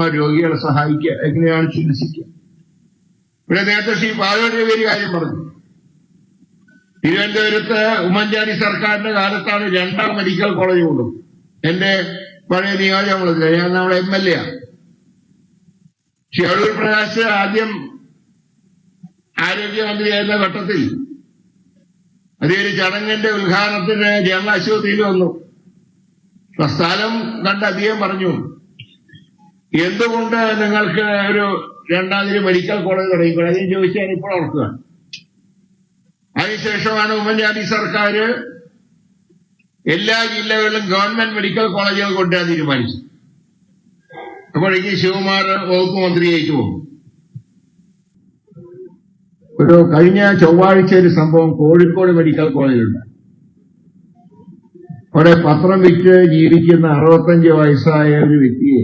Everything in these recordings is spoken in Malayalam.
രോഗികളെ സഹായിക്കുക. എങ്ങനെയാണ് ചികിത്സിക്കുക? ഇവിടെ നേരത്തെ ശ്രീ ഒരു കാര്യം പറഞ്ഞു. തിരുവനന്തപുരത്ത് ഉമ്മൻചാണ്ടി സർക്കാരിന്റെ കാലത്താണ് രണ്ടാം മെഡിക്കൽ കോളേജ് കൊണ്ടു. എന്റെ പഴയ നിയോജകമണ്ഡലത്തിൽ ഞാൻ നമ്മുടെ M L A Shri Adoor Prakash ആദ്യം ആരോഗ്യമന്ത്രിയായിരുന്ന ഘട്ടത്തിൽ അതൊരു ചടങ്ങിന്റെ ഉദ്ഘാടനത്തിന് ജനറൽ ആശുപത്രിയിൽ വന്നു. സ്ഥലം കണ്ട് അധികം പറഞ്ഞു. എന്തുകൊണ്ട് നിങ്ങൾക്ക് ഒരു രണ്ടാമതൊരു മെഡിക്കൽ കോളേജ് തുടങ്ങിക്കൂടെ അതിന് ചോദിച്ചാൽ ഇപ്പോൾ ഓർക്കുക. അതിനുശേഷമാണ് ഉമ്മൻചാണ്ടി സർക്കാർ എല്ലാ ജില്ലകളിലും ഗവൺമെന്റ് മെഡിക്കൽ കോളേജുകൾ കൊണ്ടുവരാൻ തീരുമാനിച്ചു അപ്പോഴേക്ക് ശിവകുമാർ വകുപ്പ് മന്ത്രിയായിട്ട് പോകും. ഒരു കഴിഞ്ഞ ചൊവ്വാഴ്ച ഒരു സംഭവം കോഴിക്കോട് മെഡിക്കൽ കോളേജിലുണ്ട് അവിടെ പത്രം വിറ്റ് ജീവിക്കുന്ന അറുപത്തഞ്ച് വയസ്സായ ഒരു വ്യക്തിയെ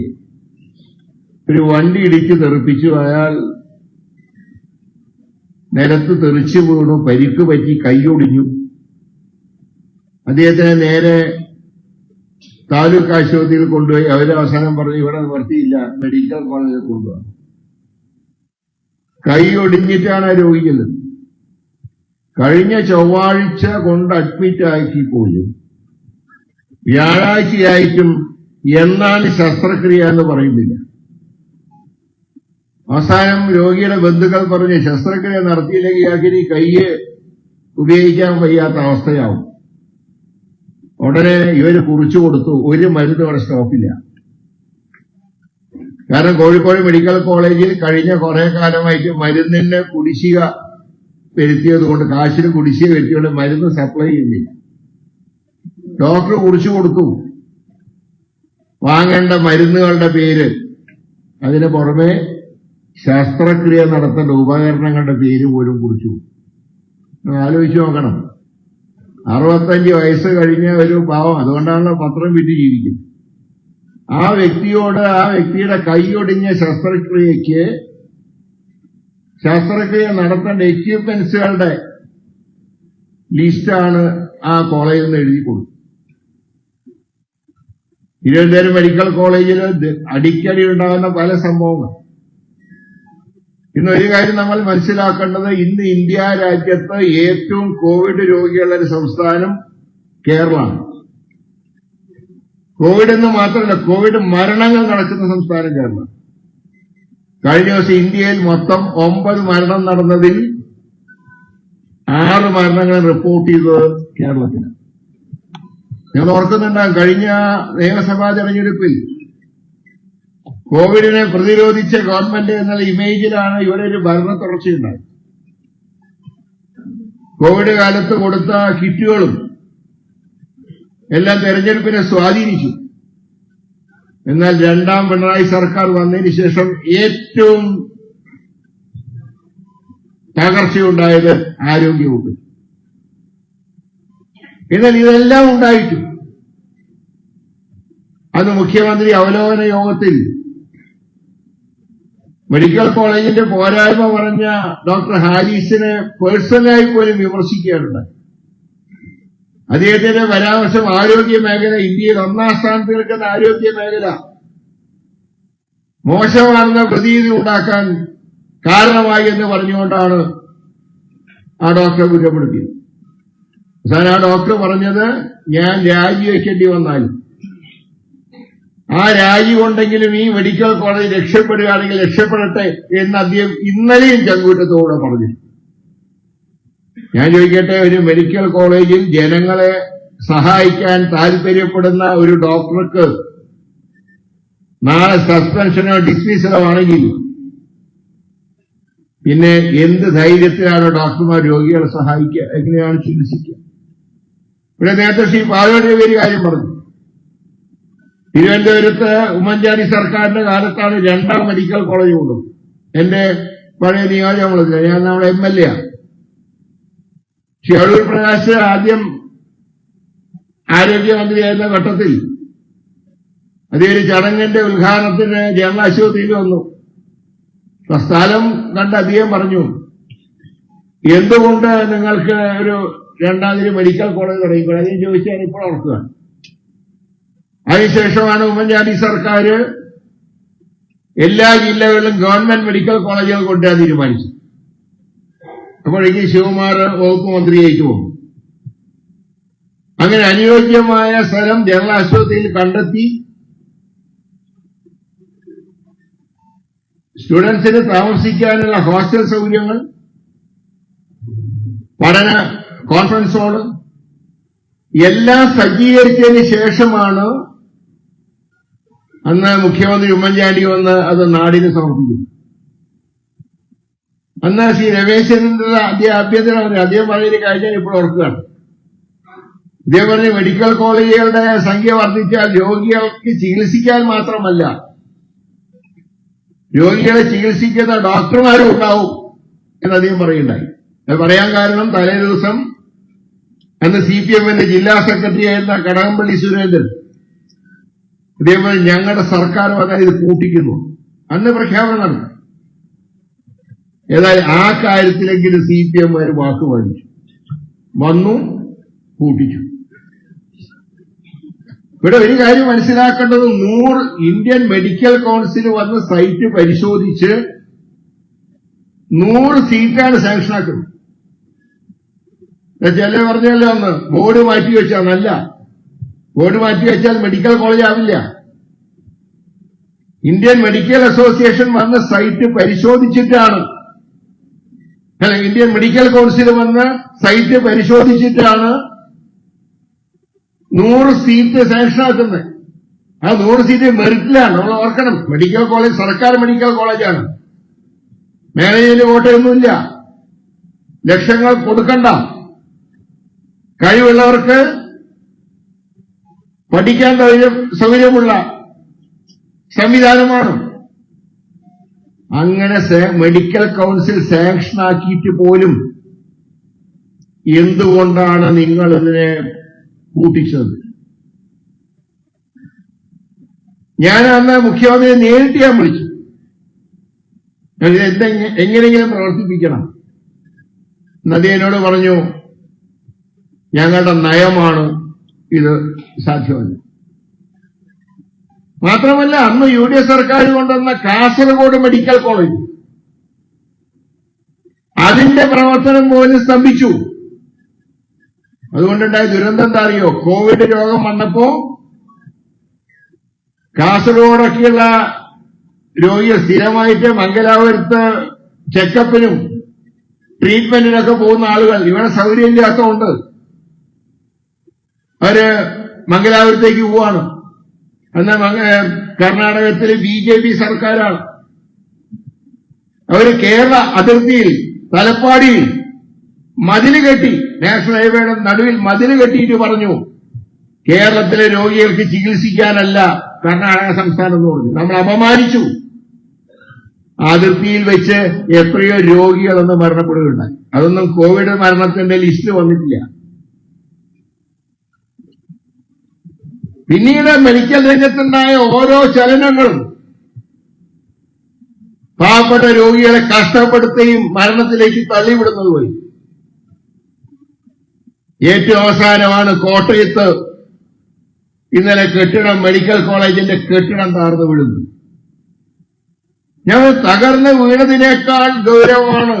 ഒരു വണ്ടി ഇടിച്ച് തെറിപ്പിച്ചു അയാൾ നിലത്ത് തെറിച്ചു വീണു പരിക്ക് പറ്റി കൈയൊടിഞ്ഞു അദ്ദേഹത്തിനെ നേരെ താലൂക്ക് ആശുപത്രിയിൽ കൊണ്ടുപോയി. അവരെ അവസാനം പറഞ്ഞു ഇവിടെ നിവർത്തിയില്ല മെഡിക്കൽ കോളേജിൽ കൊണ്ടുപോകാം കൈ ഒടിഞ്ഞിട്ടാണ് ആ രോഗി ചെല്ലുന്നത്. കഴിഞ്ഞ ചൊവ്വാഴ്ച കൊണ്ട് അഡ്മിറ്റ് ആക്കി പോലും വ്യാഴാഴ്ചയായിട്ടും എന്നാണ് ശസ്ത്രക്രിയ എന്ന് പറയുന്നില്ല. അവസാനം രോഗിയുടെ ബന്ധുക്കൾ പറഞ്ഞ് ശസ്ത്രക്രിയ നടത്തിയില്ലെങ്കിൽ ഇയാൾക്ക് ഇനി കയ്യ് ഉപയോഗിക്കാൻ വയ്യാത്ത അവസ്ഥയാവും. ഉടനെ ഇവർ കുറിച്ചു കൊടുത്തു. ഒരു മരുന്ന് അവിടെ സ്റ്റോപ്പില്ല കാരണം കോഴിക്കോട് മെഡിക്കൽ കോളേജിൽ കഴിഞ്ഞ കുറെ കാലമായിട്ട് മരുന്നിന്റെ കുടിശ്ശിക വരുത്തിയത് കൊണ്ട് കാശിന് കുടിശ്ശിക വരുത്തിയത് മരുന്ന് സപ്ലൈ ചെയ്യുന്നില്ല. ഡോക്ടർ കുറിച്ചു കൊടുത്തു. വാങ്ങേണ്ട മരുന്നുകളുടെ പേര് അതിന് പുറമെ ശസ്ത്രക്രിയ നടത്തേണ്ട ഉപകരണങ്ങളുടെ പേര് പോലും കുറിച്ചു. ആലോചിച്ച് നോക്കണം. അറുപത്തഞ്ച് വയസ്സ് കഴിഞ്ഞ ഒരു പാവം അതുകൊണ്ടാണല്ലോ പത്രം വിറ്റ് ജീവിക്കുന്നത്. ആ വ്യക്തിയോട് ആ വ്യക്തിയുടെ കൈയൊടിഞ്ഞ ശസ്ത്രക്രിയക്ക് ശസ്ത്രക്രിയ നടത്തേണ്ട എക്യുപ്മെന്റ്സുകളുടെ ലിസ്റ്റാണ് ആ കോളേജിൽ നിന്ന് എഴുതി കൊടുത്തത്. തിരുവനന്തപുരം മെഡിക്കൽ കോളേജിൽ അടിക്കടി ഉണ്ടാകുന്ന പല സംഭവങ്ങൾ. ഇന്ന് ഒരു കാര്യം നമ്മൾ മനസ്സിലാക്കേണ്ടത് ഇന്ന് ഇന്ത്യ രാജ്യത്ത് ഏറ്റവും കോവിഡ് രോഗികളുടെ ഒരു സംസ്ഥാനം കേരളമാണ്. കോവിഡ് എന്ന് മാത്രമല്ല കോവിഡ് മരണങ്ങൾ നടക്കുന്ന സംസ്ഥാനം കേരളം കഴിഞ്ഞ ദിവസം ഇന്ത്യയിൽ മൊത്തം ഒമ്പത് മരണം നടന്നതിൽ ആറ് മരണങ്ങൾ റിപ്പോർട്ട് ചെയ്തത് കേരളത്തിന്. ഞാൻ ഓർക്കുന്നുണ്ടാകും കഴിഞ്ഞ നിയമസഭാ തെരഞ്ഞെടുപ്പിൽ കോവിഡിനെ പ്രതിരോധിച്ച ഗവൺമെന്റ് എന്നുള്ള ഇമേജിലാണ് ഇവിടെ ഒരു ഭരണ തുടർച്ചയുണ്ടായത്. കോവിഡ് കാലത്ത് കൊടുത്ത കിറ്റുകളും എല്ലാം തെരഞ്ഞെടുപ്പിനെ സ്വാധീനിച്ചു. എന്നാൽ രണ്ടാം പിണറായി സർക്കാർ വന്നതിന് ശേഷം ഏറ്റവും തകർച്ചയുണ്ടായത് ആരോഗ്യവകുപ്പ് എന്നാൽ ഇതെല്ലാം ഉണ്ടായിട്ടും. അന്ന് മുഖ്യമന്ത്രി അവലോകന യോഗത്തിൽ മെഡിക്കൽ കോളേജിന്റെ പോരായ്മ പറഞ്ഞ ഡോക്ടർ ഹാരിസിനെ പേഴ്സണലായി പോലും വിമർശിക്കാറുണ്ട്. അദ്ദേഹത്തിന്റെ പരാമർശം ആരോഗ്യ മേഖല ഇന്ത്യയിൽ ഒന്നാം സ്ഥാനത്ത് നിൽക്കുന്ന ആരോഗ്യ മേഖല. മോശമാണെന്ന പ്രതീതി ഉണ്ടാക്കാൻ കാരണമായി എന്ന് പറഞ്ഞുകൊണ്ടാണ് ആ ഡോക്ടറെ കുറ്റപ്പെടുത്തിയത്. അവസാനം ആ ഡോക്ടർ പറഞ്ഞത് ഞാൻ രാജിവെക്കേണ്ടി വന്നാലും ആ രാജി കൊണ്ടെങ്കിലും ഈ മെഡിക്കൽ കോളേജ് രക്ഷപ്പെടുകയാണെങ്കിൽ രക്ഷപ്പെടട്ടെ എന്ന് അദ്ദേഹം ഇന്നലെയും ചങ്കൂറ്റത്തോടെ പറഞ്ഞു. ഞാൻ ചോദിക്കട്ടെ ഒരു മെഡിക്കൽ കോളേജിൽ ജനങ്ങളെ സഹായിക്കാൻ താല്പര്യപ്പെടുന്ന ഒരു ഡോക്ടർക്ക് നാളെ സസ്പെൻഷനോ ഡിസ്മിസലോ ആണെങ്കിൽ പിന്നെ എന്ത് ധൈര്യത്തിലാണ് ഡോക്ടർമാർ രോഗികളെ സഹായിക്കുക? എങ്ങനെയാണ് ചികിത്സിക്കുക? ഇവിടെ നേരത്തെ ശ്രീ പാലോട് പേര് കാര്യം പറഞ്ഞു. തിരുവനന്തപുരത്ത് ഉമ്മൻചാണ്ടി സർക്കാരിന്റെ കാലത്താണ് രണ്ടാം മെഡിക്കൽ കോളേജ് കൊണ്ടു. എന്റെ പഴയ നിയോജകമണ്ഡലത്തിൽ ഞാൻ നമ്മുടെ എം എൽ എ ആണ് പ്രകാശ് ആദ്യം ആരോഗ്യമന്ത്രിയായിരുന്ന ഘട്ടത്തിൽ അതൊരു ചടങ്ങിന്റെ ഉദ്ഘാടനത്തിന് ജനറൽ ആശുപത്രിയിൽ വന്നു. പ്രസ്ഥാനം കണ്ട് അധികം പറഞ്ഞു. എന്തുകൊണ്ട് നിങ്ങൾക്ക് ഒരു രണ്ടാം തീയതി മെഡിക്കൽ കോളേജ് തുടങ്ങിക്കൂടെ? അതിന് ചോദിച്ചാൽ ഇപ്പോൾ ഓർക്കുകയാണ് അതിനുശേഷമാണ് ഉമ്മൻചാണ്ടി സർക്കാർ എല്ലാ ജില്ലകളിലും ഗവൺമെന്റ് മെഡിക്കൽ കോളേജുകൾ കൊണ്ടുവരാൻ തീരുമാനിച്ചു അപ്പോഴേക്ക് ശിവകുമാർ വകുപ്പ് മന്ത്രിയായിട്ട് പോകും. അങ്ങനെ അനുയോജ്യമായ സ്ഥലം ജനറൽ ആശുപത്രിയിൽ കണ്ടെത്തി സ്റ്റുഡൻസിന് താമസിക്കാനുള്ള ഹോസ്റ്റൽ സൗകര്യങ്ങൾ പഠന കോൺഫറൻസ് ഹോൾ എല്ലാം സജ്ജീകരിച്ചതിന് ശേഷമാണ് അന്ന് മുഖ്യമന്ത്രി ഉമ്മൻചാണ്ടി വന്ന് അത് നാടിന് സമർപ്പിക്കുന്നു. അന്ന് ശ്രീ രമേശന്റെ അഭ്യർത്ഥന പറഞ്ഞു. അദ്ദേഹം പറഞ്ഞൊരു കാര്യം ഇപ്പോൾ ഓർക്കുകയാണ്. ഇദ്ദേഹം പറഞ്ഞ മെഡിക്കൽ കോളേജുകളുടെ സംഖ്യ വർദ്ധിച്ചാൽ രോഗികൾക്ക് ചികിത്സിക്കാൻ മാത്രമല്ല രോഗികളെ ചികിത്സിക്കുന്ന ഡോക്ടർമാരും ഉണ്ടാവും എന്ന് അദ്ദേഹം പറയുണ്ടായി അത് പറയാൻ കാരണം തലേ ദിവസം അന്ന് സി പി എമ്മിന്റെ ജില്ലാ സെക്രട്ടറി ആയിരുന്ന കടകംപള്ളി സുരേന്ദ്രൻ ഇതേപോലെ ഞങ്ങളുടെ സർക്കാരും അതായത് കൂട്ടിക്കുന്നു. അന്ന് പ്രഖ്യാപനം നടന്നു ഏതായാലും ആ കാര്യത്തിലെങ്കിലും സി പി എം വാക്ക് വാങ്ങിച്ചു. വന്നു കൂട്ടിച്ചു. ഇവിടെ ഒരു കാര്യം മനസ്സിലാക്കേണ്ടത് നൂറ് ഇന്ത്യൻ മെഡിക്കൽ കൗൺസിൽ വന്ന് സൈറ്റ് പരിശോധിച്ച് നൂറ് സീറ്റാണ് സാങ്ഷൻ ആക്കുന്നത് ചില പറഞ്ഞല്ലോ അന്ന് ബോർഡ് മാറ്റി വെച്ചാൽ നല്ല ബോർഡ് മാറ്റി വെച്ചാൽ മെഡിക്കൽ കോളേജ് ആവില്ല. ഇന്ത്യൻ മെഡിക്കൽ അസോസിയേഷൻ വന്ന സൈറ്റ് പരിശോധിച്ചിട്ടാണ്. ഇന്ത്യൻ മെഡിക്കൽ കൗൺസിൽ വന്ന സൈറ്റ് പരിശോധിച്ചിട്ടാണ് നൂറ് സീറ്റ് സാങ്ഷൻ ആക്കുന്നത്. ആ നൂറ് സീറ്റ് മെറിറ്റിലാണ്. നമ്മൾ ഓർക്കണം മെഡിക്കൽ കോളേജ് സർക്കാർ മെഡിക്കൽ കോളേജാണ് മാനേജ്മെന്റ് കോട്ടയൊന്നുമില്ല ലക്ഷങ്ങൾ കൊടുക്കണ്ട. കഴിവുള്ളവർക്ക് പഠിക്കാൻ സൗകര്യം സൗകര്യമുള്ള സംവിധാനമാണ്. അങ്ങനെ മെഡിക്കൽ കൗൺസിൽ സാങ്ഷൻ ആക്കിയിട്ട് പോലും എന്തുകൊണ്ടാണ് നിങ്ങൾ ഇതിനെ കൂട്ടിച്ചത്? ഞാൻ അന്ന് മുഖ്യമന്ത്രിയെ നേരിട്ട് ഞാൻ വിളിച്ചു. എങ്ങനെയെങ്കിലും പ്രവർത്തിപ്പിക്കണം. നദി എന്നോട് പറഞ്ഞു ഞങ്ങളുടെ നയമാണ് ഇത് സാധ്യമല്ല. മാത്രമല്ല അന്ന് യു ഡി എഫ് സർക്കാർ കൊണ്ടുവന്ന കാസർഗോഡ് മെഡിക്കൽ കോളേജ്. അതിന്റെ പ്രവർത്തനം പോലും സ്തംഭിച്ചു. അതുകൊണ്ടുണ്ടായ ദുരന്തം എന്താ അറിയോ? കോവിഡ് രോഗം വന്നപ്പോ കാസർഗോഡൊക്കെയുള്ള രോഗികൾ സ്ഥിരമായിട്ട് മംഗലാപുരത്ത് ചെക്കപ്പിനും ട്രീറ്റ്മെന്റിനൊക്കെ പോകുന്ന ആളുകൾ. ഇവിടെ സൗകര്യമില്ലാത്തതുകൊണ്ട് അവർ മംഗലാപുരത്തേക്ക് പോവാണ്. മംഗ- കർണാടകത്തിലെ ബി ജെ പി സർക്കാരാണ്. അവർ കേരള അതിർത്തിയിൽ തലപ്പാടിയിൽ മതിൽ കെട്ടി നാഷണൽ ഹൈവേയുടെ നടുവിൽ മതിൽ കെട്ടിയിട്ട് പറഞ്ഞു കേരളത്തിലെ രോഗികൾക്ക് ചികിത്സിക്കാനല്ല കർണാടക സംസ്ഥാനം എന്ന് പറഞ്ഞു. നമ്മൾ അപമാനിച്ചു. അതിർത്തിയിൽ വെച്ച് എത്രയോ രോഗികളൊന്നും മരണപ്പെടുകയുണ്ടായി. അതൊന്നും കോവിഡ് മരണത്തിന്റെ ലിസ്റ്റ് വന്നിട്ടില്ല. പിന്നീട് മെഡിക്കൽ രംഗത്തുണ്ടായ ഓരോ ചലനങ്ങളും പാവപ്പെട്ട രോഗികളെ കഷ്ടപ്പെടുത്തുകയും മരണത്തിലേക്ക് തള്ളിവിടുന്നത് പോയി ഏറ്റവും അവസാനമാണ് കോട്ടയത്ത് ഇന്നലെ കെട്ടിടം മെഡിക്കൽ കോളേജിന്റെ കെട്ടിടം താർന്നു വീഴുന്നു ഞങ്ങൾ തകർന്ന് വീണതിനേക്കാൾ ഗൗരവമാണ്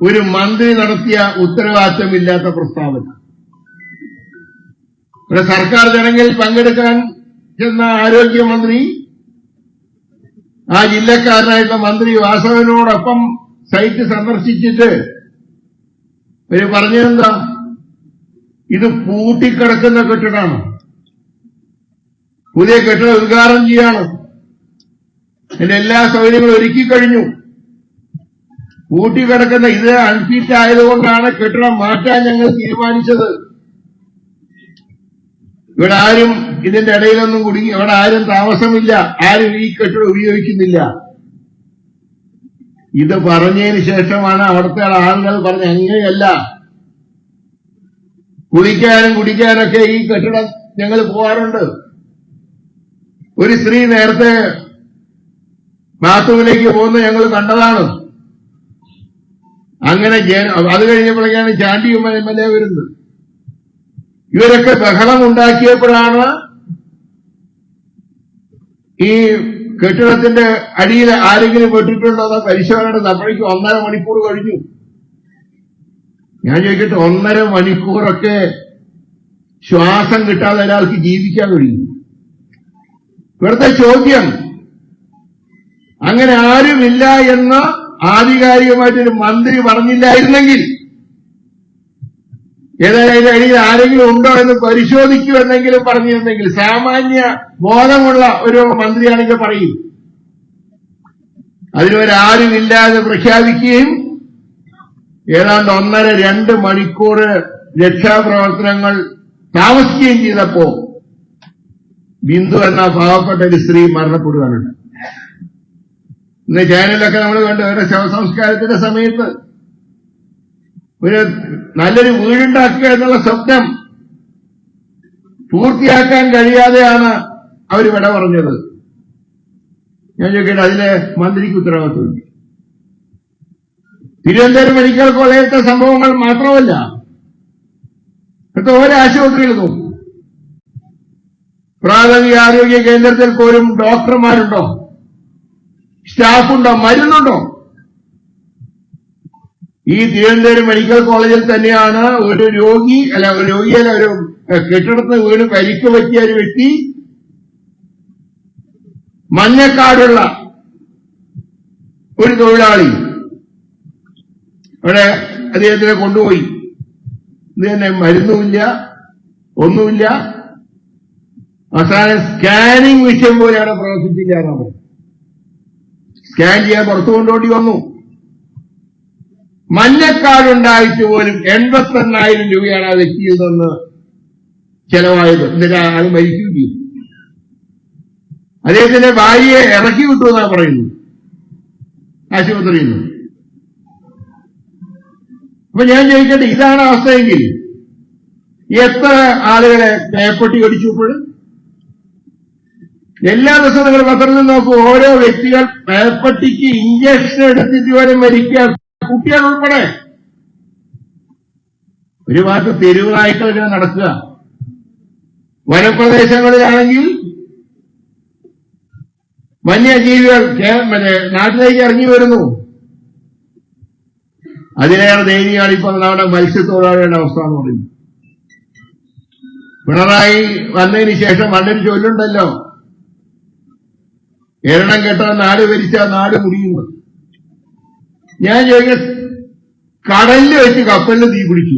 ഒരു മന്ത്രി നടത്തിയ ഉത്തരവാദിത്തമില്ലാത്ത പ്രസ്താവന. ഇവിടെ സർക്കാർ ജനങ്ങളിൽ പങ്കെടുക്കാൻ ചെന്ന ആരോഗ്യമന്ത്രി ആ ജില്ലക്കാരനായിട്ടുള്ള മന്ത്രി വാസവനോടൊപ്പം സൈറ്റ് സന്ദർശിച്ചിട്ട് ഇവർ പറഞ്ഞതെന്താ? ഇത് പൂട്ടിക്കിടക്കുന്ന കെട്ടിടമാണ്. പുതിയ കെട്ടിടം ഉദ്ഘാടനം ചെയ്യാണ്. അതിന്റെ എല്ലാ സൗകര്യങ്ങളും ഒരുക്കി കഴിഞ്ഞു. പൂട്ടിക്കിടക്കുന്ന ഇത് അൺഫിറ്റ് ആയതുകൊണ്ടാണ് കെട്ടിടം മാറ്റാൻ ഞങ്ങൾ തീരുമാനിച്ചത്. ഇവിടെ ആരും ഇതിന്റെ ഇടയിലൊന്നും കുടുങ്ങി ഇവിടെ ആരും താമസമില്ല. ആരും ഈ കെട്ടിടം ഉപയോഗിക്കുന്നില്ല. ഇത് പറഞ്ഞതിന് ശേഷമാണ് അവിടുത്തെ ആളുകൾ പറഞ്ഞ അങ്ങനെയല്ല. കുളിക്കാനും കുടിക്കാനൊക്കെ ഈ കെട്ടിടം ഞങ്ങൾ പോവാറുണ്ട്. ഒരു സ്ത്രീ നേരത്തെ ബാത്റൂമിലേക്ക് പോകുന്ന ഞങ്ങൾ കണ്ടതാണ്. അങ്ങനെ അത് കഴിഞ്ഞപ്പോഴേക്കാണ് ചാണ്ടി എം എൽ എ വരുന്നത്. ഇവരൊക്കെ ബഹളം ഉണ്ടാക്കിയപ്പോഴാണ് ഈ കെട്ടിടത്തിന്റെ അടിയിൽ ആരെങ്കിലും പെട്ടിട്ടുണ്ടോ എന്ന പരിശോധന ഒന്നര മണിക്കൂർ കഴിഞ്ഞു. ഞാൻ ചോദിക്കട്ടെ ഒന്നര മണിക്കൂറൊക്കെ ശ്വാസം കിട്ടാതെ ഒരാൾക്ക് ജീവിക്കാൻ കഴിയും. ഇവിടുത്തെ ചോദ്യം. അങ്ങനെ ആരുമില്ല എന്ന് ആധികാരികമായിട്ടൊരു മന്ത്രി പറഞ്ഞില്ലായിരുന്നെങ്കിൽ ഏതായാലും അടിയിൽ ആരെങ്കിലും ഉണ്ടോ എന്ന് പരിശോധിക്കുമെന്നെങ്കിലും പറഞ്ഞിരുന്നെങ്കിൽ സാമാന്യ ബോധമുള്ള ഒരു മന്ത്രിയാണെങ്കിൽ പറയും. അതിനൊരാരുമില്ലാതെ പ്രഖ്യാപിക്കുകയും ഏതാണ്ട് ഒന്നര രണ്ട് മണിക്കൂർ രക്ഷാപ്രവർത്തനങ്ങൾ താമസിക്കുകയും ചെയ്തപ്പോ ബിന്ദു എന്ന പാവപ്പെട്ട ഒരു സ്ത്രീ മരണപ്പെടുകയാണ് ഇന്ന് ചാനലൊക്കെ നമ്മൾ കണ്ടു അവരുടെ ശവസംസ്കാരത്തിന്റെ സമയത്ത് ഒരു നല്ലൊരു വീടുണ്ടാക്കുക എന്നുള്ള സ്വപ്നം പൂർത്തിയാക്കാൻ കഴിയാതെയാണ് അവർ വിട പറഞ്ഞത്. ഞാൻ ചോദിക്കട്ടെ അതിലെ മന്ത്രിക്ക് ഉത്തരവാദിത്വമില്ല തിരുവനന്തപുരം മെഡിക്കൽ കോളേജിലത്തെ സംഭവങ്ങൾ മാത്രമല്ല ഇപ്പൊ ഓരോ ആശുപത്രികൾ നോക്കും. പ്രാഥമിക ആരോഗ്യ കേന്ദ്രത്തിൽ പോലും ഡോക്ടർമാരുണ്ടോ? സ്റ്റാഫുണ്ടോ? മരുന്നുണ്ടോ? ഈ തിരുവനന്തപുരം മെഡിക്കൽ കോളേജിൽ തന്നെയാണ് ഒരു രോഗി അല്ല ഒരു രോഗിയല്ല ഒരു കെട്ടിടത്തിന് വീട് പരിക്ക് പറ്റിയ ഒരു വ്യക്തി മഞ്ഞക്കാടുള്ള ഒരു തൊഴിലാളി അവിടെ അദ്ദേഹത്തിനെ കൊണ്ടുപോയി. ഇത് തന്നെ മരുന്നുമില്ല ഒന്നുമില്ല. അവസാനം സ്കാനിങ് വിഷയം പോലെ അവിടെ പ്രവർത്തിച്ചില്ല സ്കാൻ ചെയ്യാൻ പുറത്തു കൊണ്ടുപോയി വന്നു. മഞ്ഞക്കാടുണ്ടായിട്ട് പോലും എൺപത്തി എണ്ണായിരം രൂപയാണ് ആ വ്യക്തിയിൽ നിന്ന് ചെലവായത്. എന്നിട്ട് ആൾ മരിക്കുകയും ചെയ്തു. അദ്ദേഹത്തിന്റെ ഭാര്യയെ ഇറക്കി വിട്ടു എന്നാണ് പറയുന്നത്. ആശുപത്രിയിൽ നിന്ന്. അപ്പൊ ഞാൻ ചോദിക്കട്ടെ ഇതാണ് അവസ്ഥയെങ്കിൽ എത്ര ആളുകളെ പേപ്പട്ടി കടിച്ചു ഇപ്പോഴും എല്ലാ ദിവസവും നിങ്ങൾ പത്രത്തിൽ നോക്കൂ ഓരോ വ്യക്തികൾ പേപ്പട്ടിക്ക് ഇഞ്ചക്ഷൻ എടുത്തിട്ട് വരെ മരിക്കുക കുട്ടികൾ ഉൾപ്പെടെ ഒരു ഭാഗത്ത് തെരുവായിട്ട് വരെ നടക്കുക. വനപ്രദേശങ്ങളിലാണെങ്കിൽ വന്യജീവികൾ നാട്ടിലേക്ക് ഇറങ്ങി വരുന്നു. അതിലേറെ ദയനീയാണ് ഇപ്പോൾ നമ്മുടെ മത്സ്യത്തൊഴിലാളികളുടെ അവസ്ഥ എന്ന് പറയുന്നത്. പിണറായി വന്നതിന് ശേഷം പണ്ടൊരു ചൊല്ലുണ്ടല്ലോ. എരണം കെട്ടാൻ നാട് ഭരിച്ചാൽ നാട് മുടിയുന്നു ഞാൻ ചോദിക്ക കടലിൽ വെച്ച് കപ്പലിന് തീ പിടിച്ചു.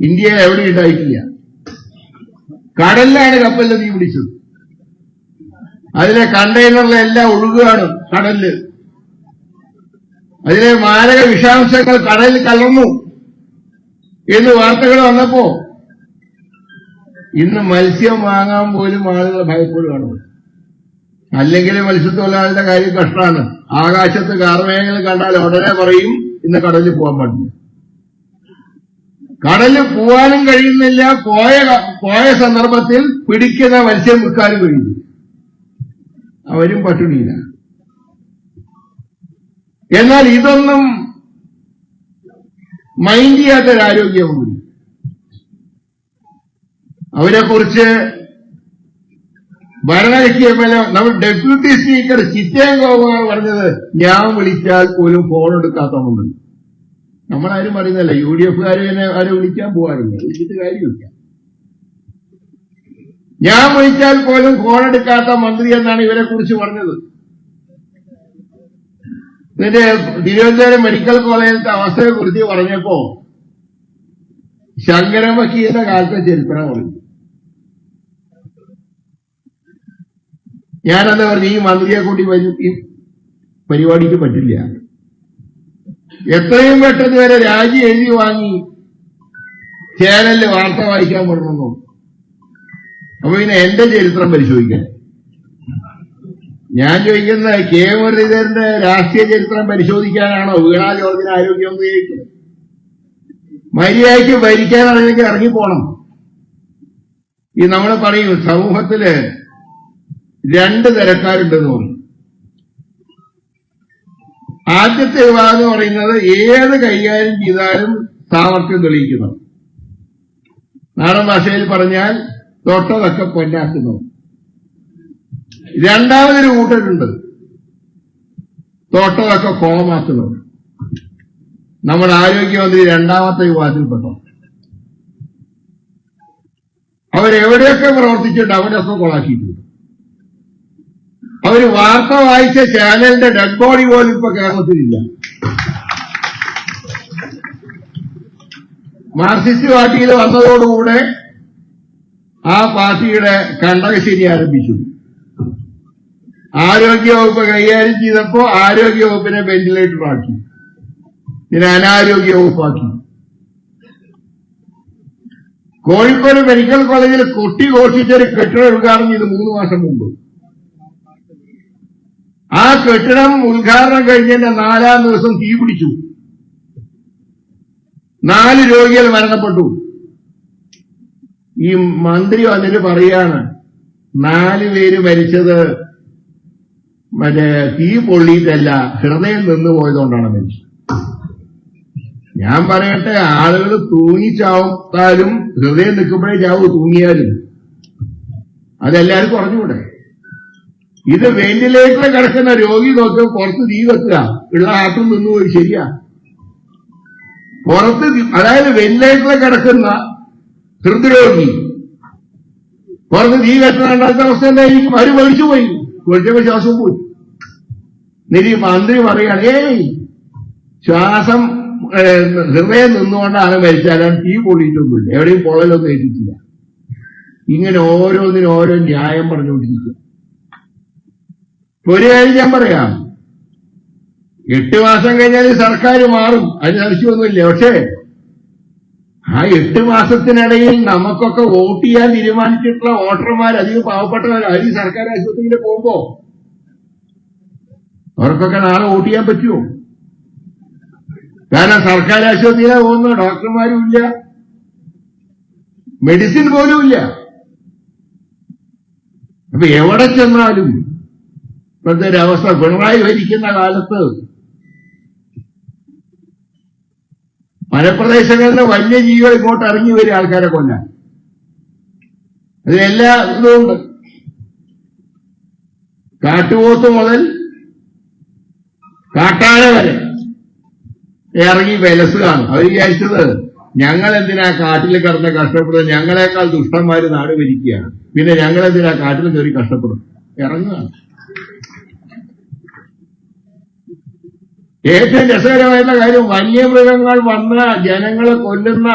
ഇന്ത്യ എവിടെ ഉണ്ടായിട്ടില്ല. കടലിലാണ് കപ്പലിന് തീ പിടിച്ചത്. അതിലെ കണ്ടെയ്നറിലെല്ലാം ഒഴുകുകയാണ് കടലിൽ. അതിലെ മാരക വിഷാംശങ്ങൾ കടലിൽ കലർന്നു. എന്ന് വാർത്തകൾ വന്നപ്പോ ഇന്ന് മത്സ്യം വാങ്ങാൻ പോലും ആളുകൾ ഭയപ്പെടുകയാണ്. അല്ലെങ്കിൽ മത്സ്യത്തൊഴിലാളിയുടെ കാര്യം കഷ്ടമാണ്. ആകാശത്ത് കാർമേഘങ്ങൾ കണ്ടാൽ ഉടനെ പറയും ഇന്ന് കടലിൽ പോകാൻ പാടില്ല. കടലിൽ പോവാനും കഴിയുന്നില്ല. പോയ പോയ സന്ദർഭത്തിൽ പിടിക്കുന്ന മത്സ്യം വിൽക്കാനും കഴിഞ്ഞു അവരും പട്ടിണിയില്ല. എന്നാൽ ഇതൊന്നും മൈൻഡ് ചെയ്യാത്തൊരാരോഗ്യമുണ്ട് അവരെക്കുറിച്ച് ഭരണകക്ഷി എം എൽ എ നമ്മൾ ഡെപ്യൂട്ടി സ്പീക്കർ ചിറ്റയം ഗോപാൽ പറഞ്ഞത്. ഞാൻ വിളിച്ചാൽ പോലും ഫോൺ എടുക്കാത്തതുണ്ട് നമ്മളാരും പറയുന്നില്ല. യു ഡി തന്നെ ആരെ വിളിക്കാൻ പോകാറില്ല. വിളിച്ചിട്ട് കാര്യമില്ല. ഞാൻ വിളിച്ചാൽ പോലും ഫോൺ എടുക്കാത്ത മന്ത്രി എന്നാണ് ഇവരെ കുറിച്ച് പറഞ്ഞത്. ഇതിന്റെ തിരുവനന്തപുരം മെഡിക്കൽ കോളേജിലത്തെ അവസ്ഥയെ കുറിച്ച് പറഞ്ഞപ്പോ ശങ്കരമക്കിയുടെ കാലത്തെ ചരിത്രം പറഞ്ഞു ഞാനെന്താ പറഞ്ഞു ഈ മന്ത്രിയെ കൂടി വരും. ഈ പരിപാടിക്ക് പറ്റില്ല. എത്രയും പെട്ടെന്ന് വരെ രാജി എഴുതി വാങ്ങി ചാനലിൽ വാർത്ത വായിക്കാൻ പറഞ്ഞു അപ്പൊ പിന്നെ എന്റെ ചരിത്രം പരിശോധിക്കാൻ ഞാൻ ചോദിക്കുന്ന കെ മുരളീധരന്റെ രാഷ്ട്രീയ ചരിത്രം പരിശോധിക്കാനാണോ വീണാ ജോർജിന് ആരോഗ്യം മര്യാദയ്ക്ക് മര്യാദയ്ക്ക് ഭരിക്കാനാണെങ്കിൽ ഇറങ്ങിപ്പോണം. ഈ നമ്മൾ പറയും സമൂഹത്തിൽ രണ്ട് തരക്കാരുണ്ടെന്ന് തോന്നുന്നു ആദ്യത്തെ വിഭാഗം എന്ന് പറയുന്നത് ഏത് കൈകാര്യം ചെയ്താലും സാമർത്ഥ്യം തെളിയിക്കുന്നു. നാടൻ ഭാഷയിൽ പറഞ്ഞാൽ തൊട്ടതൊക്കെ പൊന്നാക്കുന്നു. രണ്ടാമതൊരു കൂട്ടരുണ്ട്. തൊട്ടതൊക്കെ കോമാക്കുന്നു നമ്മുടെ ആരോഗ്യമന്ത്രി രണ്ടാമത്തെ വിഭാഗത്തിൽപ്പെട്ടു. അവരെവിടെയൊക്കെ പ്രവർത്തിച്ചിട്ട് അവരൊക്കെ കൊളാക്കിയിട്ടുണ്ട്. അവർ വാർത്ത വായിച്ച ചാനലിന്റെ ഡെഡ് ബോഡി പോലും ഇപ്പൊ കേരളത്തിലില്ല. മാർക്സിസ്റ്റ് പാർട്ടിയിൽ വന്നതോടുകൂടെ ആ പാർട്ടിയുടെ കണ്ടകശേരി ആരംഭിച്ചു. ആരോഗ്യവകുപ്പ് കൈകാര്യം ചെയ്തപ്പോ ആരോഗ്യവകുപ്പിനെ വെന്റിലേറ്റർ ആക്കി. പിന്നെ അനാരോഗ്യ വകുപ്പാക്കി കോഴിക്കോട് മെഡിക്കൽ കോളേജിൽ കൊട്ടി ഘോഷിച്ചൊരു കെട്ടിടം ഉദ്ഘാടനം ചെയ്ത് മൂന്ന് മാസം മുമ്പ്. ആ കെട്ടിടം ഉദ്ഘാടനം കഴിഞ്ഞതിന്റെ നാലാം ദിവസം തീ പിടിച്ചു. നാല് രോഗികൾ മരണപ്പെട്ടു. ഈ മന്ത്രി വന്നിട്ട് പറയാണ് നാല് പേര് മരിച്ചത് മറ്റേ തീ പൊള്ളിയിട്ടല്ല ഹൃദയം നിന്ന് പോയതുകൊണ്ടാണ് മരിച്ചത്. ഞാൻ പറയട്ടെ ആളുകൾ തൂങ്ങിച്ചാവത്താലും ഹൃദയം നിൽക്കുമ്പോഴേ ചാവ് തൂങ്ങിയാലും. അതെല്ലാവർക്കും അറിഞ്ഞൂടെ ഇത് വെന്റിലേറ്ററിൽ കിടക്കുന്ന രോഗി നോക്കും പുറത്ത് തീ വെക്കുക. ഉള്ള ആട്ടും നിന്നുപോയി ശരിയാ. പുറത്ത് അതായത് വെന്റിലേറ്ററിൽ കിടക്കുന്ന ഹൃദ്രോഗി പുറത്ത് തീ കെട്ടണ്ടാത്ത അവസ്ഥ എന്തായിരിക്കും? അവർ വലിച്ചു പോയി. ഒഴിച്ചപ്പോ ശ്വാസം പോയി. നിരി മന്ത്രി പറയാണ് ഏയ് ശ്വാസം ഹൃദയം നിന്നുകൊണ്ടാണ് മരിച്ചാലും തീ പൊളിയിട്ടൊന്നുമില്ല എവിടെയും പൊള്ളലൊന്നും ഏറ്റിട്ടില്ല. ഇങ്ങനെ ഓരോന്നിനും ഓരോ ന്യായം പറഞ്ഞുകൊണ്ടിരിക്കുക. ഒരു കാര്യം ഞാൻ പറയാം. എട്ട് മാസം കഴിഞ്ഞാൽ സർക്കാർ മാറും. അതിന് ആവശ്യമൊന്നുമില്ല. പക്ഷേ ആ എട്ട് മാസത്തിനിടയിൽ നമുക്കൊക്കെ വോട്ട് ചെയ്യാൻ തീരുമാനിച്ചിട്ടുള്ള വോട്ടർമാർ അധികം പാവപ്പെട്ടവർ അത് ഈ സർക്കാർ ആശുപത്രിയിൽ പോകുമ്പോ? അവർക്കൊക്കെ നാളെ വോട്ട് ചെയ്യാൻ പറ്റുമോ? കാരണം സർക്കാർ ആശുപത്രിയിലാണ് പോകുന്ന ഡോക്ടർമാരും ഇല്ല. മെഡിസിൻ പോലും ഇല്ല. അപ്പൊ എവിടെ ചെന്നാലും ഇപ്പോഴത്തെ ഒരു അവസ്ഥ പിണറായി ഭരിക്കുന്ന കാലത്ത് മലപ്രദേശങ്ങളിലെ വന്യജീവികൾ ഇങ്ങോട്ട് ഇറങ്ങി വരും ആൾക്കാരെ കൊല്ലാൻ. അതിലെല്ലാ ഇതുമുണ്ട് കാട്ടുപോത്ത് മുതൽ കാട്ടാന വരെ ഇറങ്ങി വിലസുകയാണ് അവർ വിചാരിച്ചത് ഞങ്ങൾ എന്തിനാ കാട്ടിൽ കിടന്ന് കഷ്ടപ്പെടുന്നത്? ഞങ്ങളെക്കാൾ ദുഷ്ടന്മാര് നാട് ഭരിക്കുകയാണ്. പിന്നെ ഞങ്ങൾ എന്തിനാ കാട്ടിൽ കയറി കഷ്ടപ്പെടും ഇറങ്ങുകയാണ്. ഏറ്റവും രസകരമായിട്ടുള്ള കാര്യം വന്യമൃഗങ്ങൾ വന്ന ജനങ്ങളെ കൊല്ലുന്ന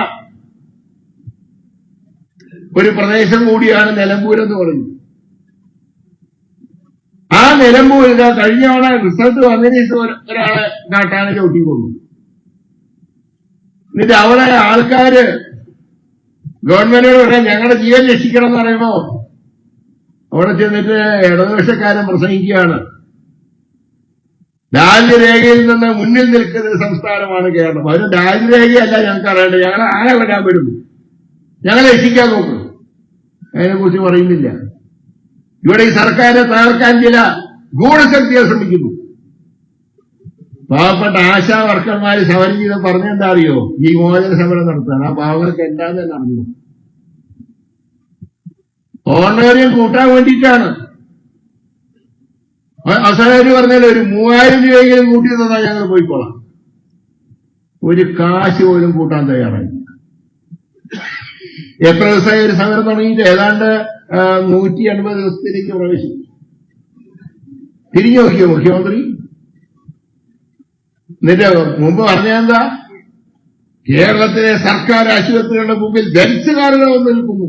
ഒരു പ്രദേശം കൂടിയാണ് നിലമ്പൂർ എന്ന് പറയുന്നത്. ആ നിലമ്പൂരിൽ കഴിഞ്ഞ തവണ റിസൾട്ട് വന്നതിന് ഒരാളെ കാട്ടാന ചവിട്ടി കൊന്നു. എന്നിട്ട് അവിടെ ആൾക്കാര് ഗവൺമെന്റിനോട് പറയാം ഞങ്ങളുടെ ജീവൻ രക്ഷിക്കണം എന്ന് പറയുമ്പോ അവിടെ ചെന്നിട്ട് ഇടതുപക്ഷക്കാരൻ പ്രസംഗിക്കുകയാണ്. ദാരിദ്ര്യരേഖയിൽ നിന്ന് മുന്നിൽ നിൽക്കുന്ന ഒരു സംസ്ഥാനമാണ് കേരളം. അതിന് രാജരേഖയല്ല ഞങ്ങൾക്ക് അറിയേണ്ടത്. ഞങ്ങളെ ആരെ വരാൻ വരും? ഞങ്ങളെ രക്ഷിക്കാൻ നോക്കും. അതിനെക്കുറിച്ച് പറയുന്നില്ല. ഇവിടെ ഈ സർക്കാരെ തകർക്കാൻ ചില ഗൂഢശക്തിയെ ശ്രമിക്കുന്നു. പാവപ്പെട്ട ആശാ വർക്കർമാര് സമരം ചെയ്ത് പറഞ്ഞെന്താ അറിയോ? ഈ മോചന സമരം നടത്താൻ. ആ പാവങ്ങൾക്ക് എന്താന്ന് തന്നെ അറിഞ്ഞു ഓണേറിയം കൂട്ടാൻ വേണ്ടിയിട്ടാണ്. അവസാനം പറഞ്ഞാൽ ഒരു മൂവായിരം രൂപയെങ്കിലും കൂട്ടി തന്നാൽ ഞങ്ങൾ പോയിക്കോളാം. ഒരു കാശ് പോലും കൂട്ടാൻ തയ്യാറായി എത്ര ദിവസമായി ഒരു സമരം തുടങ്ങിയിട്ട്? ഏതാണ്ട് നൂറ്റി അൻപത് ദിവസത്തിലേക്ക് പ്രവേശിച്ചു. തിരിഞ്ഞു നോക്കിയോ മുഖ്യമന്ത്രി? നിന്റെ മുമ്പ് പറഞ്ഞെന്താ കേരളത്തിലെ സർക്കാർ ആശുപത്രികളുടെ മുമ്പിൽ ധരിച്ചുകാരുകൾ ഒന്ന് നിൽക്കുന്നു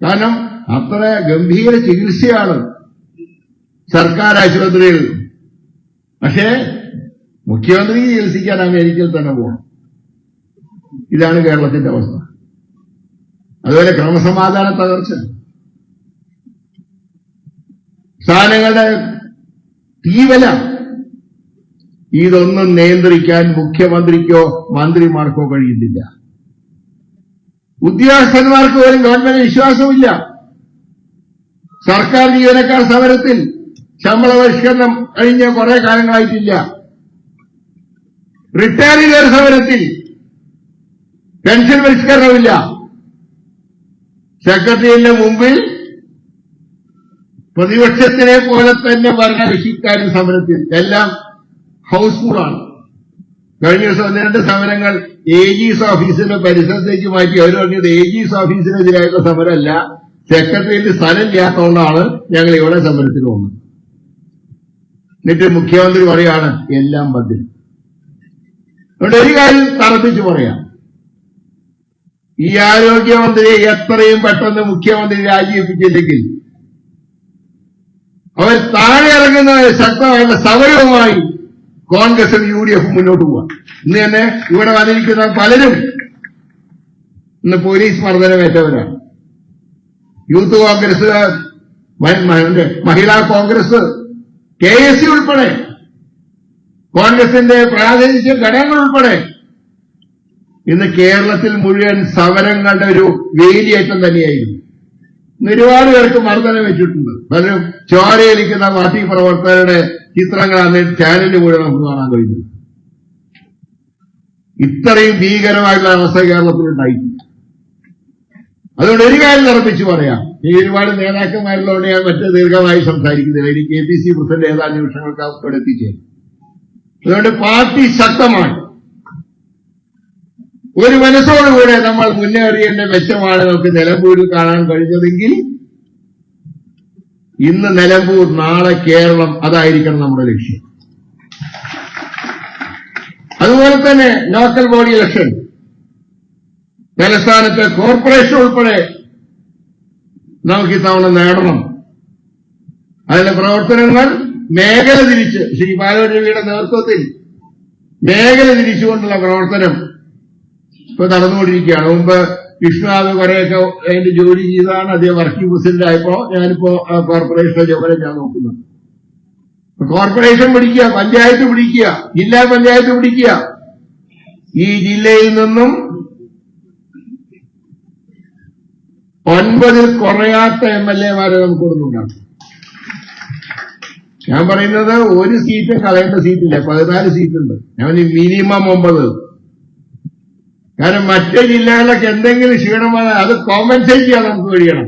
കാരണം അത്ര ഗംഭീര ചികിത്സയാണ് സർക്കാർ ആശുപത്രിയിൽ. പക്ഷേ മുഖ്യമന്ത്രി ചികിത്സിക്കാൻ അമേരിക്കയിൽ തന്നെ പോകണം. ഇതാണ് കേരളത്തിന്റെ അവസ്ഥ. അതുപോലെ ക്രമസമാധാന തകർച്ച. സാധനങ്ങളുടെ തീവല. ഇതൊന്നും നിയന്ത്രിക്കാൻ മുഖ്യമന്ത്രിക്കോ മന്ത്രിമാർക്കോ കഴിയുന്നില്ല. ഉദ്യോഗസ്ഥന്മാർക്ക് പോലും ഗവൺമെന്റ് വിശ്വാസമില്ല. സർക്കാർ ജീവനക്കാർ സമരത്തിൽ ശമ്പള പരിഷ്കരണം കഴിഞ്ഞ കുറെ കാലങ്ങളായിട്ടില്ല. റിട്ടയർ ചെയ്ത സമരത്തിൽ പെൻഷൻ പരിഷ്കരണമില്ല സെക്രട്ടറിയുടെ മുമ്പിൽ പ്രതിപക്ഷത്തിനെ പോലെ തന്നെ ഭരണകക്ഷിക്കാരും സമരത്തിൽ. എല്ലാം ഹൗസ്ഫുള്ളാണ് കഴിഞ്ഞ ദിവസം രണ്ട് സമരങ്ങൾ എ ജിസ് ഓഫീസിന്റെ പരിസരത്തേക്ക് മാറ്റി. അവർ പറഞ്ഞത് എ ജിസ് ഓഫീസിനെതിരായിട്ടുള്ള സമരമല്ല. സ്ഥലം സ്ഥലമില്ലാത്തതുകൊണ്ടാണ് ഞങ്ങൾ ഇവിടെ സമരത്തിന് വന്നത് എന്നിട്ട് മുഖ്യമന്ത്രി പറയാണ് എല്ലാം ബന്ധിൽ അതുകൊണ്ട് ഒരു കാര്യം തറപ്പിച്ച് പറയാം. ഈ ആരോഗ്യമന്ത്രിയെ എത്രയും പെട്ടെന്ന് മുഖ്യമന്ത്രി രാജിവെപ്പിച്ചില്ലെങ്കിൽ അവർ താഴെ ഇറങ്ങുന്ന ശക്തമായ സമരവുമായി കോൺഗ്രസും യു ഡി എഫും മുന്നോട്ട് പോവാം. ഇന്ന് തന്നെ ഇവിടെ വന്നിരിക്കുന്ന പലരും ഇന്ന് police മർദ്ദനമേറ്റവരാണ് youth Congress Mahila Congress K S C ഉൾപ്പെടെ കോൺഗ്രസിന്റെ പ്രാദേശിക ഘടകങ്ങൾ ഉൾപ്പെടെ ഇന്ന് കേരളത്തിൽ മുഴുവൻ സമരങ്ങളുടെ ഒരു വേലിയേറ്റം തന്നെയായിരുന്നു. ഒരുപാട് പേർക്ക് മർദ്ദനം വെച്ചിട്ടുണ്ട്. പലരും ചോരയിലിരിക്കുന്ന പാർട്ടി പ്രവർത്തകരുടെ ചിത്രങ്ങൾ അന്ന് ചാനലിൽ മുഴുവൻ നമുക്ക് കാണാൻ കഴിഞ്ഞു ഇത്രയും ഭീകരമായിട്ടുള്ള അവസ്ഥ കേരളത്തിൽ ഉണ്ടായിട്ടില്ല അതുകൊണ്ട് ഒരു കാര്യം നിറപ്പിച്ചു പറയാം. ഈ ഒരുപാട് നേതാക്കന്മാരിലൂടെ ഞാൻ മറ്റ് ദീർഘമായി സംസാരിക്കുന്നില്ല. എനിക്ക് കെ പി സി പ്രസിഡന്റ് ഏതാനും നിമിഷങ്ങൾക്ക് അവിടെ എത്തിച്ചേരും. അതുകൊണ്ട് പാർട്ടി ശക്തമാണ്. ഒരു മനസ്സോടുകൂടെ നമ്മൾ മുന്നേറിയതിന്റെ മെച്ചമാണ് നമുക്ക് നിലമ്പൂരിൽ കാണാൻ കഴിഞ്ഞതെങ്കിൽ ഇന്ന് നിലമ്പൂർ നാളെ കേരളം അതായിരിക്കണം നമ്മുടെ ലക്ഷ്യം. അതുപോലെ തന്നെ ലോക്കൽ ബോഡി ഇലക്ഷൻ. തലസ്ഥാനത്തെ കോർപ്പറേഷൻ ഉൾപ്പെടെ നമുക്ക് ഇത്തവണ നേടണം. അതിന്റെ പ്രവർത്തനങ്ങൾ മേഖല തിരിച്ച് ശ്രീ ബാലരവിയുടെ നേതൃത്വത്തിൽ മേഖല തിരിച്ചുകൊണ്ടുള്ള പ്രവർത്തനം ഇപ്പൊ നടന്നുകൊണ്ടിരിക്കുകയാണ്. മുമ്പ് വിഷ്ണുനാഥ് കുറെയൊക്കെ അതിന്റെ ജോലി ചെയ്താണ്. അദ്ദേഹം വർക്കിംഗ് പ്രസിഡന്റ് ആയപ്പോ ഞാനിപ്പോ കോർപ്പറേഷന്റെ ചുമതല ഞാൻ നോക്കുന്നത്. കോർപ്പറേഷൻ പിടിക്കുക പഞ്ചായത്ത് പിടിക്കുക ജില്ലാ പഞ്ചായത്ത് പിടിക്കുക. ഈ ജില്ലയിൽ നിന്നും ഒൻപതിൽ കുറയാത്ത എം എൽ എമാരെ നമുക്കൊന്നും ഞാൻ പറയുന്നത് ഒരു സീറ്റ് കളയേണ്ട സീറ്റില്ല പതിനാല് സീറ്റുണ്ട്. ഞാൻ മിനിമം ഒമ്പത്. കാരണം മറ്റേ ജില്ലകളിലൊക്കെ എന്തെങ്കിലും ക്ഷീണം അത് കോമ്പൻസേറ്റ് ചെയ്യാൻ നമുക്ക് കഴിയണം.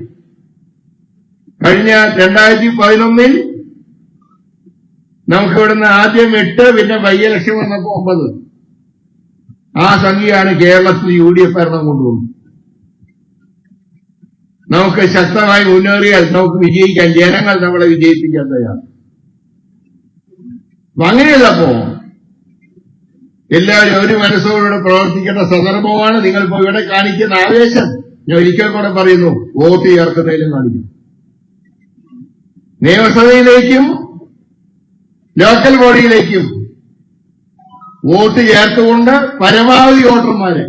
കഴിഞ്ഞ രണ്ടായിരത്തി പതിനൊന്നിൽ നമുക്ക് ഇവിടുന്ന് ആദ്യം എട്ട് പിന്നെ ബൈ ഇലക്ഷൻ വന്നപ്പോ ഒമ്പത്. ആ സംഖ്യയാണ് കേരളത്തിൽ യു ഡി എഫ് ഭരണം കൊണ്ടുവന്നത്. നമുക്ക് ശക്തമായി മുന്നേറിയാൽ നമുക്ക് വിജയിക്കാൻ ജനങ്ങൾ നമ്മളെ വിജയിപ്പിക്കാൻ തയ്യാറ് അപ്പൊ അങ്ങനെയുള്ളപ്പോ എല്ലാവരും ഒരു മനസ്സോടുകൂടെ പ്രവർത്തിക്കേണ്ട സന്ദർഭമാണ് നിങ്ങളിപ്പോ ഇവിടെ കാണിക്കുന്ന ആവേശം. ഞാൻ ഒരിക്കൽ കൂടെ പറയുന്നു വോട്ട് ചേർക്കുന്നതിലും കാണിക്കും നിയമസഭയിലേക്കും ലോക്കൽ ബോഡിയിലേക്കും വോട്ട് ചേർത്തുകൊണ്ട് പരമാവധി വോട്ടർമാരെ.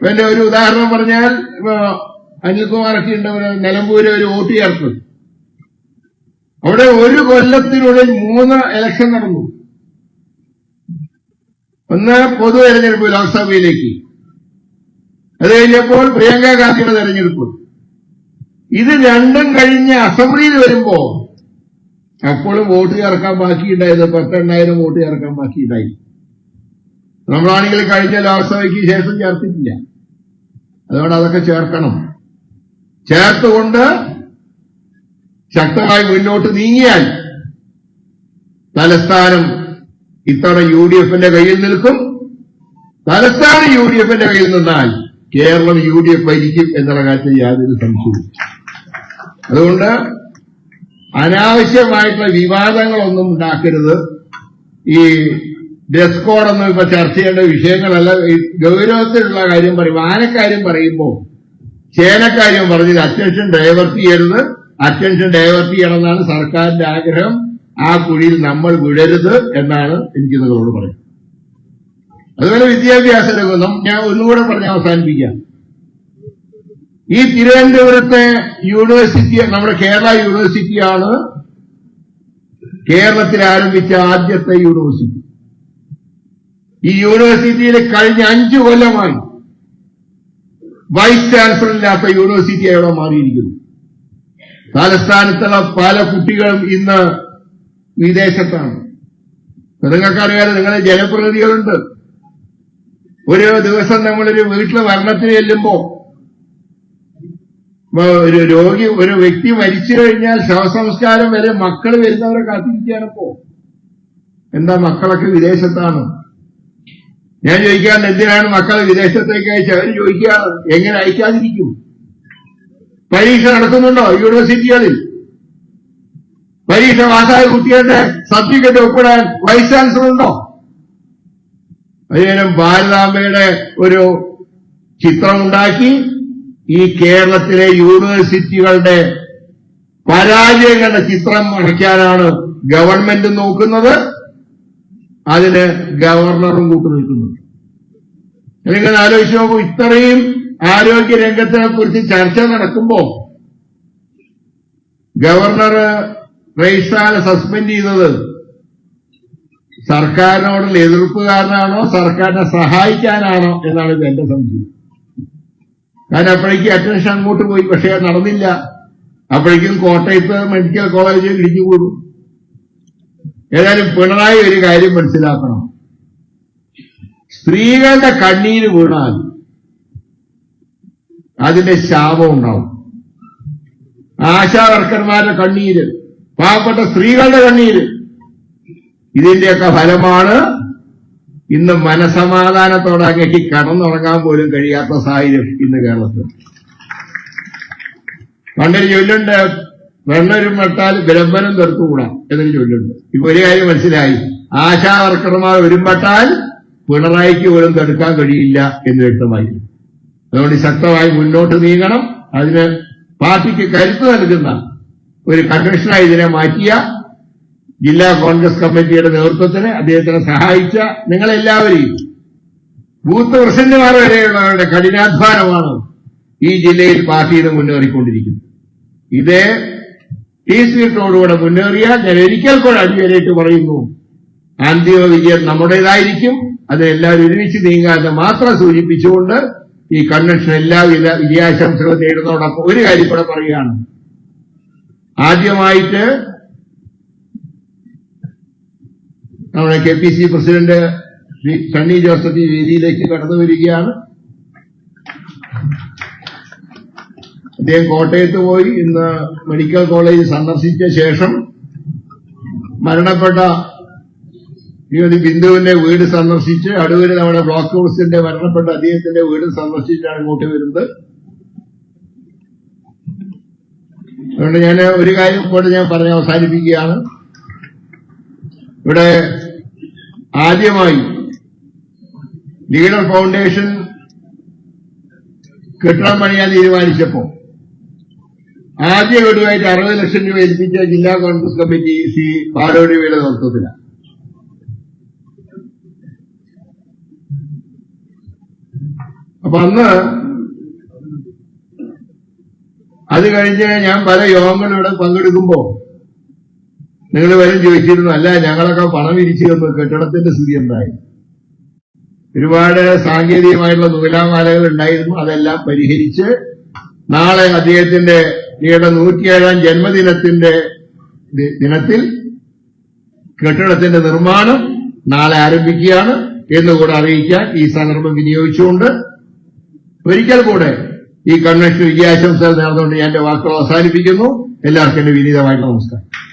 എന്റെ ഒരു ഉദാഹരണം പറഞ്ഞാൽ അനിൽകുമാറൊക്കെ ഉണ്ട് ഒരു നിലമ്പൂര് ഒരു വോട്ട് ചേർത്ത്. അവിടെ ഒരു കൊല്ലത്തിനുള്ളിൽ മൂന്ന് ഇലക്ഷൻ നടന്നു. ഒന്ന് പൊതു തെരഞ്ഞെടുപ്പ് ലോക്സഭയിലേക്ക്. അത് കഴിഞ്ഞപ്പോൾ പ്രിയങ്ക ഗാന്ധിയുടെ തെരഞ്ഞെടുപ്പ്. ഇത് രണ്ടും കഴിഞ്ഞ് അസംബ്ലിയിൽ വരുമ്പോ അപ്പോഴും വോട്ട് ചേർക്കാൻ ബാക്കിയുണ്ടായത് പത്തെണ്ണായിരം വോട്ട് ചേർക്കാൻ ബാക്കിയുണ്ടായി. നമ്മളാണെങ്കിൽ കഴിഞ്ഞ ലോക്സഭയ്ക്ക് ശേഷം ചേർത്തിട്ടില്ല. അതുകൊണ്ട് അതൊക്കെ ചേർക്കണം. ചേർത്തുകൊണ്ട് ശക്തമായി മുന്നോട്ട് നീങ്ങിയാൽ തലസ്ഥാനം ഇത്തവണ യു ഡി എഫിന്റെ കയ്യിൽ നിൽക്കും. തലസ്ഥാനം യു ഡി എഫിന്റെ കയ്യിൽ നിന്നാൽ കേരളം യു ഡി എഫ് ഭരിക്കും എന്നുള്ള കാര്യത്തിൽ യാതൊരു സംശയവും അതുകൊണ്ട് അനാവശ്യമായിട്ടുള്ള വിവാദങ്ങളൊന്നും ഉണ്ടാക്കരുത്. ഈ ഡ്രസ് കോഡൊന്നും ഇപ്പൊ ചർച്ച ചെയ്യേണ്ട വിഷയങ്ങളല്ല. ഗൗരവത്തിലുള്ള കാര്യം പറയും. ആനക്കാര്യം പറയുമ്പോൾ ചേനക്കാര്യം പറഞ്ഞത് അറ്റൻഷൻ ഡൈവേർട്ട് ചെയ്യരുത്. അറ്റൻഷൻ ഡൈവേർട്ട് ചെയ്യണമെന്നാണ് സർക്കാരിന്റെ ആഗ്രഹം. ആ കുഴിയിൽ നമ്മൾ വിടരുത് എന്നാണ് എനിക്ക് നിങ്ങളോട് പറയുന്നത്. അതുപോലെ വിദ്യാഭ്യാസ രംഗം ഞാൻ ഒന്നുകൂടെ പറഞ്ഞ് അവസാനിപ്പിക്കാം. ഈ തിരുവനന്തപുരത്തെ യൂണിവേഴ്സിറ്റി നമ്മുടെ കേരള യൂണിവേഴ്സിറ്റിയാണ് കേരളത്തിൽ ആരംഭിച്ച ആദ്യത്തെ യൂണിവേഴ്സിറ്റി. ഈ യൂണിവേഴ്സിറ്റിയിൽ കഴിഞ്ഞ അഞ്ചു കൊല്ലമായി വൈസ് ചാൻസലർ ഇല്ലാത്ത യൂണിവേഴ്സിറ്റി അവിടെ മാറിയിരിക്കുന്നു? തലസ്ഥാനത്തുള്ള പല കുട്ടികളും ഇന്ന് വിദേശത്താണ്. നിങ്ങൾക്കറിയാതെ നിങ്ങളെ ജനപ്രതിനിധികളുണ്ട്. ഒരു ദിവസം നമ്മളൊരു വീട്ടിൽ വർണത്തിന് ചെല്ലുമ്പോ ഒരു രോഗി ഒരു വ്യക്തി മരിച്ചു കഴിഞ്ഞാൽ ശവസംസ്കാരം വരെ മക്കൾ വരുന്നവരെ കാത്തിരിക്കുകയാണ് ഇപ്പോ. എന്താ മക്കളൊക്കെ വിദേശത്താണ്? ഞാൻ ചോദിക്കാൻ എന്തിനാണ് മക്കളെ വിദേശത്തേക്ക് അയച്ച് അവർ ചോദിക്കുകയാണ് എങ്ങനെ അയക്കാതിരിക്കും? പരീക്ഷ നടത്തുന്നുണ്ടോ യൂണിവേഴ്സിറ്റികളിൽ? പരീക്ഷ പാസ്സായ കുട്ടികളുടെ സർട്ടിഫിക്കറ്റ് ഒപ്പിടാൻ വൈസ് ചാൻസലർ ഉണ്ടോ അതിനും ഭാരതാംബയുടെ ഒരു ചിത്രമുണ്ടാക്കി ഈ കേരളത്തിലെ യൂണിവേഴ്സിറ്റികളുടെ പരാജയങ്ങളുടെ ചിത്രം വരയ്ക്കാനാണ് ഗവൺമെന്റ് നോക്കുന്നത്. അതിന് ഗവർണറും കൂട്ടുനിൽക്കുന്നുണ്ട് നിങ്ങൾ ആലോചിച്ച് നോക്കൂ ഇത്രയും ആരോഗ്യ രംഗത്തെ കുറിച്ച് ചർച്ച നടക്കുമ്പോ ഗവർണർ റൈസാനെ സസ്പെൻഡ് ചെയ്തത് സർക്കാരിനോടുള്ള എതിർപ്പ് കാരണമാണോ സർക്കാരിനെ സഹായിക്കാനാണോ എന്നാണ് ഇത് എന്റെ സംശയം. കാരണം അപ്പോഴേക്കും അറ്റൻഷൻ അങ്ങോട്ട് പോയി പക്ഷേ നടന്നില്ല. അപ്പോഴേക്കും കോട്ടയത്ത് മെഡിക്കൽ കോളേജ് ഇടിഞ്ഞുകൂടും ഏതായാലും പിണറായി ഒരു കാര്യം മനസ്സിലാക്കണം. സ്ത്രീകളുടെ കണ്ണീര് വീണാൽ അതിന്റെ ശാപം ഉണ്ടാവും. ആശാവർക്കന്മാരുടെ കണ്ണീര് പാവപ്പെട്ട സ്ത്രീകളുടെ കണ്ണീര്. ഇതിന്റെയൊക്കെ ഫലമാണ് ഇന്ന് മനസമാധാനത്തോടെ അങ്ങേക്ക് കടന്നുറങ്ങാൻ പോലും കഴിയാത്ത സാഹചര്യം ഇന്ന് കേരളത്തിൽ. പണ്ടൊരു ചൊല്ലുണ്ട് വെണ്ണൊരു വെട്ടാൽ വിളംബരം തീർത്തുകൂടാ എന്നൊരു ചൊല്ലുണ്ട്. ഇപ്പൊ ഒരു കാര്യം മനസ്സിലായി. ആശാ വർക്കർമാർ ഒരുമ്പെട്ടാൽ പിണറായിക്ക് പോലും തടുക്കാൻ കഴിയില്ല എന്ന് വ്യക്തമായി അതുകൊണ്ട് ശക്തമായി മുന്നോട്ട് നീങ്ങണം. അതിന് പാർട്ടിക്ക് കരുത്ത് നൽകുന്ന ഒരു കൺവെൻഷനായി ഇതിനെ മാറ്റിയ ജില്ലാ കോൺഗ്രസ് കമ്മിറ്റിയുടെ നേതൃത്വത്തിന് അദ്ദേഹത്തിനെ സഹായിച്ച നിങ്ങളെല്ലാവരെയും ബൂത്ത് പ്രസിഡന്റുമാർ വരെയുള്ളവരുടെ കഠിനാധ്വാനമാണ് ഈ ജില്ലയിൽ പാർട്ടിയിൽ മുന്നേറിക്കൊണ്ടിരിക്കുന്നത്. ഇത് ടി സീറ്റോടുകൂടെ മുന്നേറിയാൽ ഞാൻ ഒരിക്കൽ കൂടെ അടിവരയിട്ട് പറയുന്നു. അന്തിമ വിജയം നമ്മുടേതായിരിക്കും. അത് എല്ലാവരും ഒരുമിച്ച് നീങ്ങാതെ മാത്രം സൂചിപ്പിച്ചുകൊണ്ട് ഈ കൺവെൻഷൻ എല്ലാവിധ വിജയാശംസകളും നേടുന്നതോടൊപ്പം ഒരു കാര്യം കൂടെ പറയുകയാണ്. ആദ്യമായിട്ട് നമ്മുടെ K P C president Shri Sunny Joseph ഈ വേദിയിലേക്ക് കടന്നു വരികയാണ്. അദ്ദേഹം കോട്ടയത്ത് പോയി ഇന്ന് മെഡിക്കൽ കോളേജ് സന്ദർശിച്ച ശേഷം മരണപ്പെട്ട ശ്രീമതി ബിന്ദുവിന്റെ വീട് സന്ദർശിച്ച് അടൂര് നമ്മുടെ ബ്ലോക്ക് ഹൗസിന്റെ മരണപ്പെട്ട അദ്ദേഹത്തിന്റെ വീട് സന്ദർശിച്ചാണ് ഇങ്ങോട്ട് വരുന്നത്. അതുകൊണ്ട് ഞാൻ ഒരു കാര്യം കൂടെ ഞാൻ പറഞ്ഞ് അവസാനിപ്പിക്കുകയാണ്. ഇവിടെ ആദ്യമായി ലീഡർ ഫൗണ്ടേഷൻ കെട്ടിടം പണിയാൻ തീരുമാനിച്ചപ്പോ ആദ്യ ഗഡുവായിട്ട് അറുപത് ലക്ഷം രൂപ ഏൽപ്പിച്ച ജില്ലാ കോൺഗ്രസ് കമ്മിറ്റി സി പാലോടിവയുടെ നേതൃത്വത്തിലാണ്. അപ്പൊ അന്ന് അത് കഴിഞ്ഞ് ഞാൻ പല യോഗങ്ങളിവിടെ പങ്കെടുക്കുമ്പോ നിങ്ങൾ വരും ചോദിച്ചിരുന്നു അല്ല ഞങ്ങളൊക്കെ പണം ഇരിച്ചു തന്നു കെട്ടിടത്തിന്റെ സ്ഥിതി എന്തായി? ഒരുപാട് സാങ്കേതികമായിട്ടുള്ള നൂലാമാലകൾ ഉണ്ടായിരുന്നു അതെല്ലാം പരിഹരിച്ച് നാളെ അദ്ദേഹത്തിന്റെ ഈയുടെ നൂറ്റിയേഴാം ജന്മദിനത്തിന്റെ ദിനത്തിൽ കെട്ടിടത്തിന്റെ നിർമ്മാണം നാളെ ആരംഭിക്കുകയാണ് എന്നുകൂടെ അറിയിക്കാൻ ഈ സന്ദർഭം വിനിയോഗിച്ചുകൊണ്ട് ഒരിക്കൽ കൂടെ ഈ കൺവെൻഷൻ വിജയാശംസകൾ നേർന്നുകൊണ്ട് ഞാൻ എന്റെ വാക്കുകൾ അവസാനിപ്പിക്കുന്നു. എല്ലാവർക്കും എന്റെ വിനീതമായിട്ടുള്ള നമസ്കാരം.